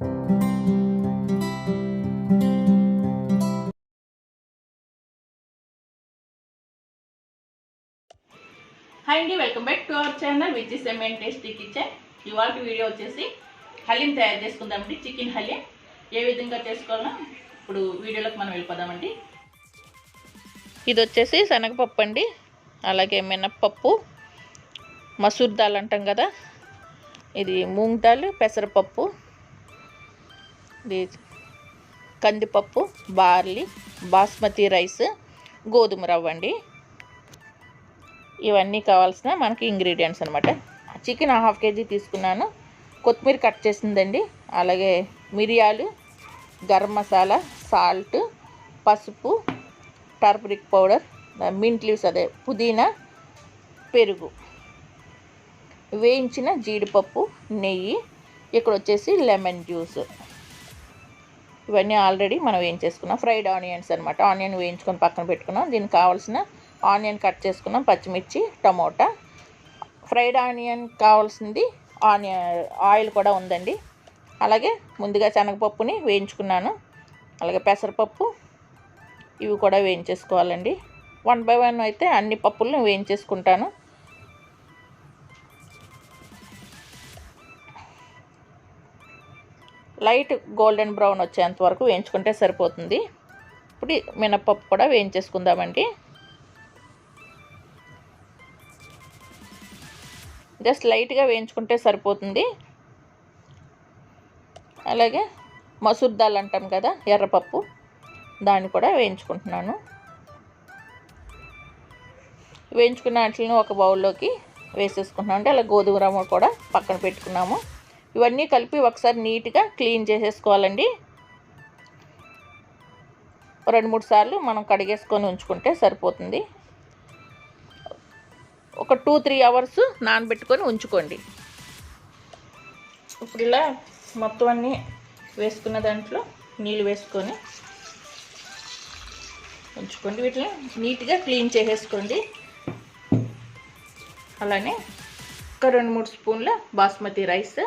Hi అండి welcome back to our channel which is M tasty kitchen ఇవాళ video వచ్చేసి హలీం తయారు చేసుకుందామండి చికెన్ హలీం. ఏ విధంగా చేసుకోవాలో ఇప్పుడు వీడియోలోకి మనం వెళ్ళిపోదామండి. ఇది వచ్చేసి శనగపప్పు అండి అలాగే మినప్పప్పు మసూర్ దాల్ అంటాం కదా. ఇది మూంగ్ దాల్ పెసరపప్పు కందిపప్పు బార్లీ బాస్మతి రైస్ గోధుమ రవ్వ అండి. ఇవన్నీ కావాల్సిన మనకి ఇంగ్రీడియంట్స్ అనమాట చికెన్ హాఫ్ కేజీ తీసుకున్నాను. కొత్తిమీర కట్ చేసిందండి. అలాగే మిరియాలు గరం మసాలా సాల్ట్ పసుపు టర్మరిక్ పౌడర్ మింట్ లీవ్స్ అదే పుదీనా పెరుగు వేయించిన జీడిపప్పు నెయ్యి ఇక్కడ వచ్చేసి లెమన్ జ్యూస్. ఇవన్నీ ఆల్రెడీ మనం వేయించేసుకున్నాం. ఫ్రైడ్ ఆనియన్స్ అనమాట ఆనియన్ వేయించుకొని పక్కన పెట్టుకున్నాం. దీనికి కావాల్సిన ఆనియన్ కట్ చేసుకున్నాం. పచ్చిమిర్చి టమోటా. ఫ్రైడ్ ఆనియన్ కావాల్సింది ఆనియన్ ఆయిల్ కూడా ఉందండి. అలాగే ముందుగా శనగపప్పుని వేయించుకున్నాను. అలాగే పెసరపప్పు ఇవి కూడా వేయించేసుకోవాలండి. వన్ బై వన్ అయితే అన్ని పప్పులను వేయించేసుకుంటాను. లైట్ గోల్డెన్ బ్రౌన్ వచ్చేంత వరకు వేయించుకుంటే సరిపోతుంది. ఇప్పుడు మినప్పప్పు కూడా వేయించేసుకుందామండి. జస్ట్ లైట్గా వేయించుకుంటే సరిపోతుంది. అలాగే మసూర్ దాల్ అంటాం కదా ఎర్రపప్పు దాన్ని కూడా వేయించుకుంటున్నాను. వేయించుకున్న వాటిని ఒక బౌల్లోకి వేసేసుకుంటున్నాం అంటే అలా గోధుమ రవ్వ కూడా పక్కన పెట్టుకున్నాము. ఇవన్నీ కలిపి ఒకసారి నీట్గా క్లీన్ చేసేసుకోవాలండి. రెండు మూడు సార్లు మనం కడిగేసుకొని ఉంచుకుంటే సరిపోతుంది. ఒక టూ త్రీ అవర్స్ నానబెట్టుకొని ఉంచుకోండి. ఇప్పుడు ఇలా మొత్తం అన్నీ వేసుకున్న దాంట్లో నీళ్ళు వేసుకొని ఉంచుకోండి. వీటిని నీట్గా క్లీన్ చేసేసుకోండి. అలానే ఒక రెండు మూడు స్పూన్ల బాస్మతి రైస్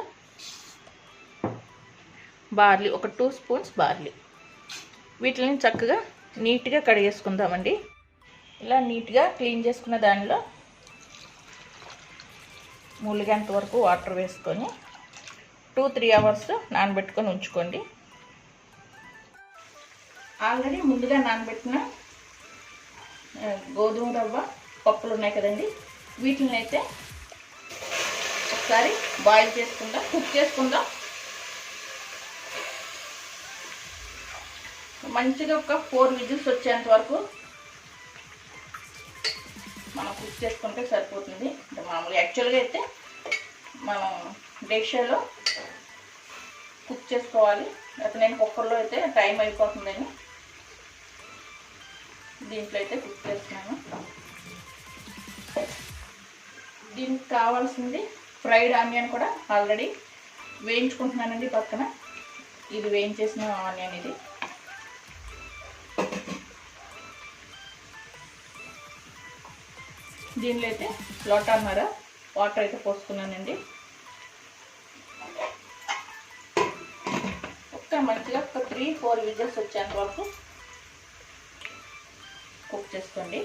బార్లీ ఒక టూ స్పూన్స్ బార్లీ. వీటిని చక్కగా నీట్గా కడిగేసుకుందామండి. ఇలా నీట్గా క్లీన్ చేసుకున్న దానిలో మూలిగంత వరకు వాటర్ వేసుకొని టూ త్రీ అవర్స్ నానబెట్టుకొని ఉంచుకోండి. ఆల్రెడీ ముందుగా నానబెట్టిన గోధుమ రవ్వ పప్పులు ఉన్నాయి కదండి. వీటిని అయితే ఒకసారి బాయిల్ చేసుకుందాం కుక్ చేసుకుందాం. మంచిగా ఒక ఫోర్ విజిల్స్ వచ్చేంత వరకు మనం కుక్ చేసుకుంటే సరిపోతుంది. అంటే మామూలు యాక్చువల్గా అయితే మనం డేషాలో కుక్ చేసుకోవాలి. అయితే నేను కుక్కర్లో అయితే టైం అయిపోతుందని దీంట్లో అయితే కుక్ చేస్తున్నాను. దీనికి కావాల్సింది ఫ్రైడ్ ఆనియన్ కూడా ఆల్రెడీ వేయించుకుంటున్నానండి పక్కన. ఇది వేయించేసిన ఆనియన్ ఇది. దీనిలో అయితే లోటాన్నర వాటర్ అయితే పోసుకున్నానండి. ఒక్క మంచిగా ఒక త్రీ ఫోర్ విజిల్స్ వచ్చేంత వరకు కుక్ చేసుకోండి.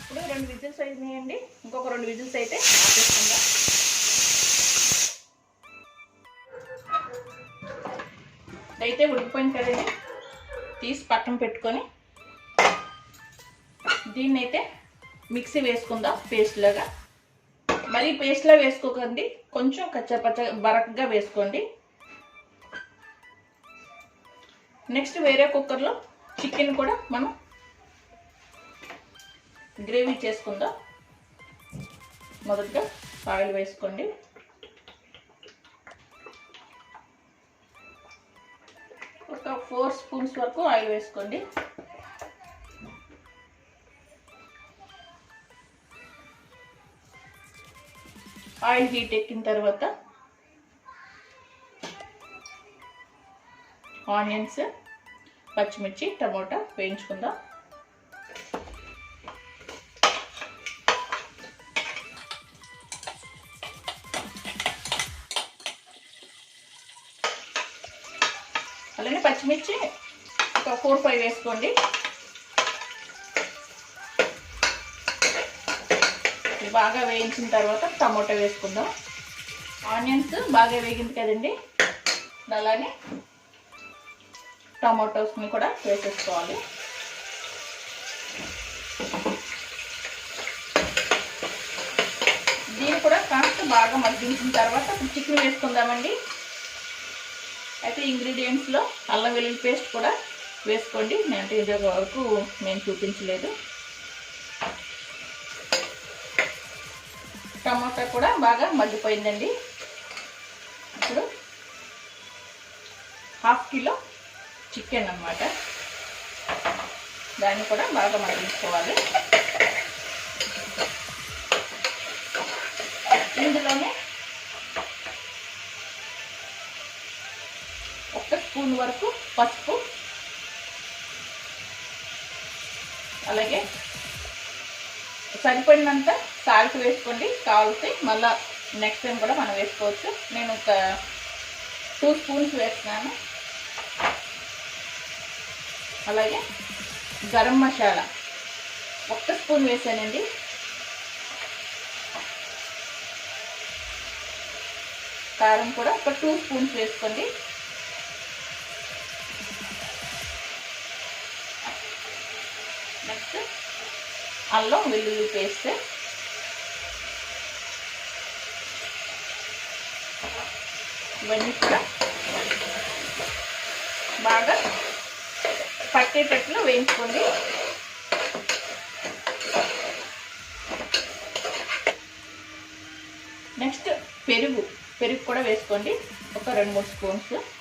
ఇప్పుడు రెండు విజిల్స్ అయినాయండి. ఇంకొక రెండు విజిల్స్ అయితే ఆపేసుకుందాం. అయితే ఉడికిపోయింది కదండి. తీసి పక్కన పెట్టుకొని దీన్ని అయితే మిక్సీ వేసుకుందాం పేస్ట్లాగా మరీ పేస్ట్లా వేసుకోకండి. కొంచెం కచ్చపచ్చ బరక్గా వేసుకోండి. నెక్స్ట్ వేరే కుక్కర్లో చికెన్ కూడా మనం గ్రేవీ చేసుకుందాం. మొదటగా ఆయిల్ వేసుకోండి. ఒక ఫోర్ స్పూన్స్ వరకు ఆయిల్ వేసుకోండి. ఆయిల్ హీట్ ఎక్కిన తర్వాత ఆనియన్స్ పచ్చిమిర్చి టమోటా వేయించుకుందాం. అలానే పచ్చిమిర్చి ఒక ఫోర్ ఫైవ్ వేసుకోండి. బాగా వేయించిన తర్వాత టమోటా వేసుకుందాం. ఆనియన్స్ బాగా వేగింది కదండి. అలానే టమాటోస్ని కూడా వేసేసుకోవాలి. దీన్ని కూడా కాస్త బాగా మగ్గించిన తర్వాత ఇప్పుడు చికెన్ వేసుకుందామండి. అయితే ఇంగ్రీడియంట్స్లో అల్లం వెల్లుల్లి పేస్ట్ కూడా వేసుకోండి. నేను అంటే వరకు నేను చూపించలేదు. టమాటా కూడా బాగా మగ్గిపోయిందండి. ఇప్పుడు హాఫ్ కిలో చికెన్ అన్నమాట. దాన్ని కూడా బాగా మగ్గించుకోవాలి. ఇందులోనే ఒక స్పూన్ వరకు పసుపు అలాగే సరిపడినంత సాల్ట్ వేసుకోండి. కావాల్సి మళ్ళా నెక్స్ట్ టైం కూడా మనం వేసుకోవచ్చు. నేను ఒక టూ స్పూన్స్ వేస్తున్నాను. అలాగే గరం మసాలా ఒక్క స్పూన్ వేసానండి. కారం కూడా ఒక టూ స్పూన్స్ వేసుకోండి. అల్లం వెల్లుల్లి పేస్ట్. ఇవన్నీ కూడా బాగా పట్టేటట్లు వేయించుకోండి. నెక్స్ట్ పెరుగు. పెరుగు కూడా వేసుకోండి. ఒక రెండు మూడు స్పూన్స్.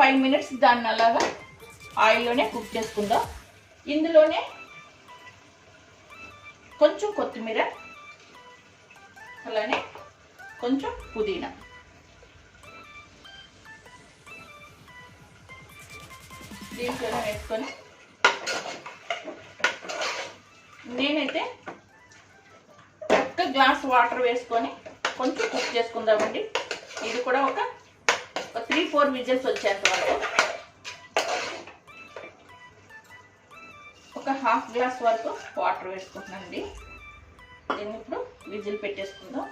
ఫైవ్ మినిట్స్ దాన్ని అలాగా ఆయిల్లోనే కుక్ చేసుకుందాం. ఇందులోనే కొంచెం కొత్తిమీర అలానే కొంచెం పుదీనా. దీంట్లోనే వేసుకొని నేనైతే ఒక్క గ్లాస్ వాటర్ వేసుకొని కొంచెం కుక్ చేసుకుందామండి. ఇది కూడా ఒక ఒక త్రీ ఫోర్ విజిల్స్ వచ్చేంత వరకు. ఒక హాఫ్ గ్లాస్ వరకు వాటర్ వేసుకుంటున్నానండి. దీన్ని ఇప్పుడు విజిల్ పెట్టేసుకుందాం.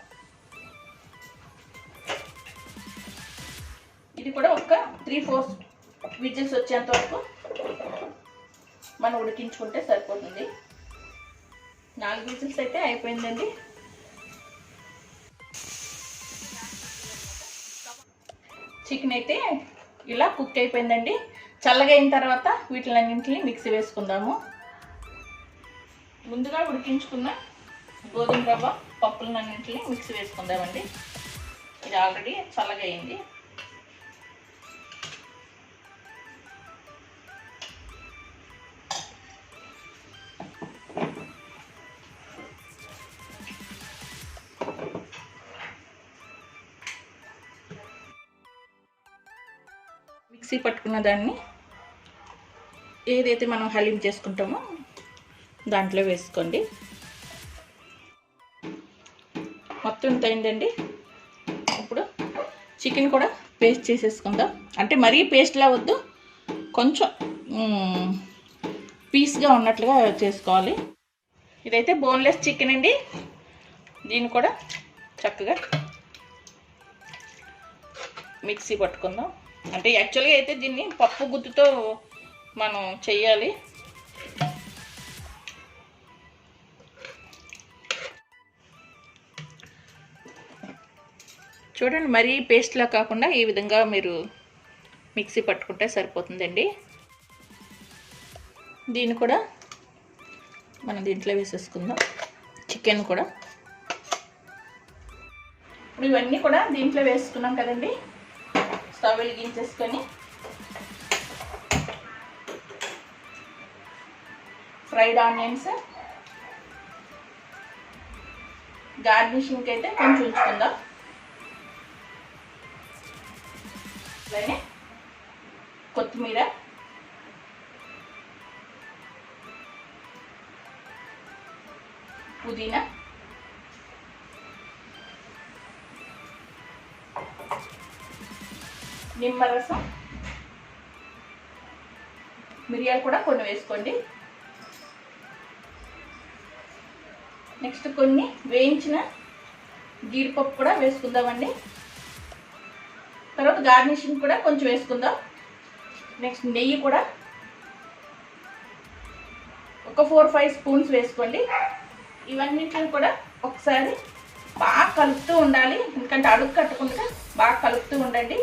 ఇది కూడా ఒక త్రీ ఫోర్ విజిల్స్ వచ్చేంత వరకు మనం ఉడికించుకుంటే సరిపోతుంది. నాలుగు విజిల్స్ అయితే అయిపోయిందండి. చికెన్ అయితే ఇలా కుక్ అయిపోయిందండి. చల్లగా అయిన తర్వాత వీటిలన్నింటినీ మిక్సీ వేసుకుందాము. ముందుగా ఉడికించుకున్న గోధుమ రవ్వ పప్పులన్నింటినీ మిక్సీ వేసుకుందామండి. ఇది ఆల్రెడీ చల్లగా అయింది. మిక్సీ పట్టుకున్న దాన్ని ఏదైతే మనం హలీం చేసుకుంటామో దాంట్లో వేసుకోండి. మొత్తం ఇంత అయిందండి? ఇప్పుడు చికెన్ కూడా పేస్ట్ చేసేసుకుందాం. అంటే మరీ పేస్ట్లా వద్దు కొంచెం పీస్గా ఉన్నట్లుగా చేసుకోవాలి. ఇదైతే బోన్లెస్ చికెన్ అండి. దీన్ని కూడా చక్కగా మిక్సీ పట్టుకుందాం. అంటే యాక్చువల్గా అయితే దీన్ని పప్పు గుత్తుతో మనం చెయ్యాలి. చూడండి మరీ పేస్ట్లా కాకుండా ఈ విధంగా మీరు మిక్సీ పట్టుకుంటే సరిపోతుందండి. దీన్ని కూడా మనం దీంట్లో వేసేసుకుందాం. చికెన్ కూడా. ఇప్పుడు ఇవన్నీ కూడా దీంట్లో వేసుకున్నాం కదండి. స్టవ్ వెలిగించేసుకొని ఫ్రైడ్ ఆనియన్స్ గార్నిషింగ్కి అయితే కొంచెం ఉంచుకుందాం. అలానే కొత్తిమీర పుదీనా నిమ్మరసం మిరియాలు కూడా కొన్ని వేసుకోండి. నెక్స్ట్ కొన్ని వేయించిన జీడిపప్పు కూడా వేసుకుందామండి. తర్వాత గార్నిషింగ్ కూడా కొంచెం వేసుకుందాం. నెక్స్ట్ నెయ్యి కూడా ఒక ఫోర్ ఫైవ్ స్పూన్స్ వేసుకోండి. ఇవన్నిటిని కూడా ఒకసారి బాగా కలుపుతూ ఉండాలి. ఎందుకంటే అడుగు కట్టకుండా బాగా కలుపుతూ ఉండండి.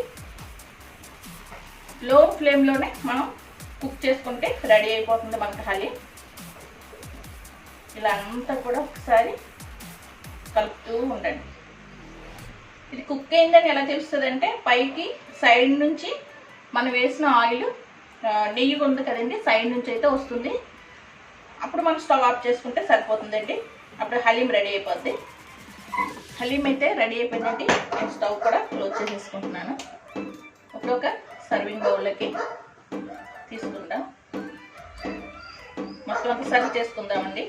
లో ఫ్లేమ్లోనే మనం కుక్ చేసుకుంటే రెడీ అయిపోతుంది మనకి హలీం ఇలా అంతా కూడా ఒకసారి కలుపుతూ ఉండండి. ఇది కుక్ అయిందని ఎలా తెలుస్తుందంటే పైకి సైడ్ నుంచి మనం వేసిన ఆయిల్ నెయ్యి ఉంది కదండి సైడ్ నుంచి అయితే వస్తుంది. అప్పుడు మనం స్టవ్ ఆఫ్ చేసుకుంటే సరిపోతుందండి. అప్పుడు హలీం రెడీ అయిపోద్ది. హలీం అయితే రెడీ అయిపోయిందండి. స్టవ్ కూడా క్లోజ్ చేసేసుకుంటున్నాను. ఇప్పుడు ఒక సర్వింగ్ బౌల్లోకి తీసుకుంటాం. మొత్తం అంతా సర్వ్ చేసుకుందామండి.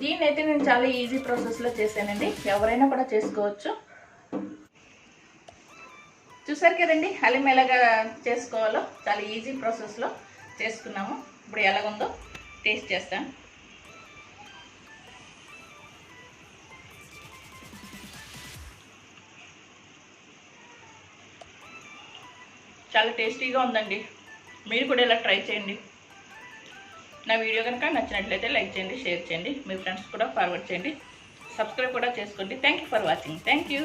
దీన్ని అయితే నేను చాలా ఈజీ ప్రాసెస్లో చేశానండి. ఎవరైనా కూడా చేసుకోవచ్చు. చూసారు కదండి హలీం ఎలాగా చేసుకోవాలో చాలా ఈజీ ప్రాసెస్లో చేసుకున్నాము. ఇప్పుడు ఎలాగుందో టేస్ట్ చేస్తాను చాలా టేస్టీగా ఉందండి. మీరు కూడా ఇలా ట్రై చేయండి. నా వీడియో కనుక నచ్చినట్లయితే లైక్ చేయండి షేర్ చేయండి. మీ ఫ్రెండ్స్ కూడా ఫార్వర్డ్ చేయండి. సబ్స్క్రైబ్ కూడా చేసుకోండి. Thank you for watching thank you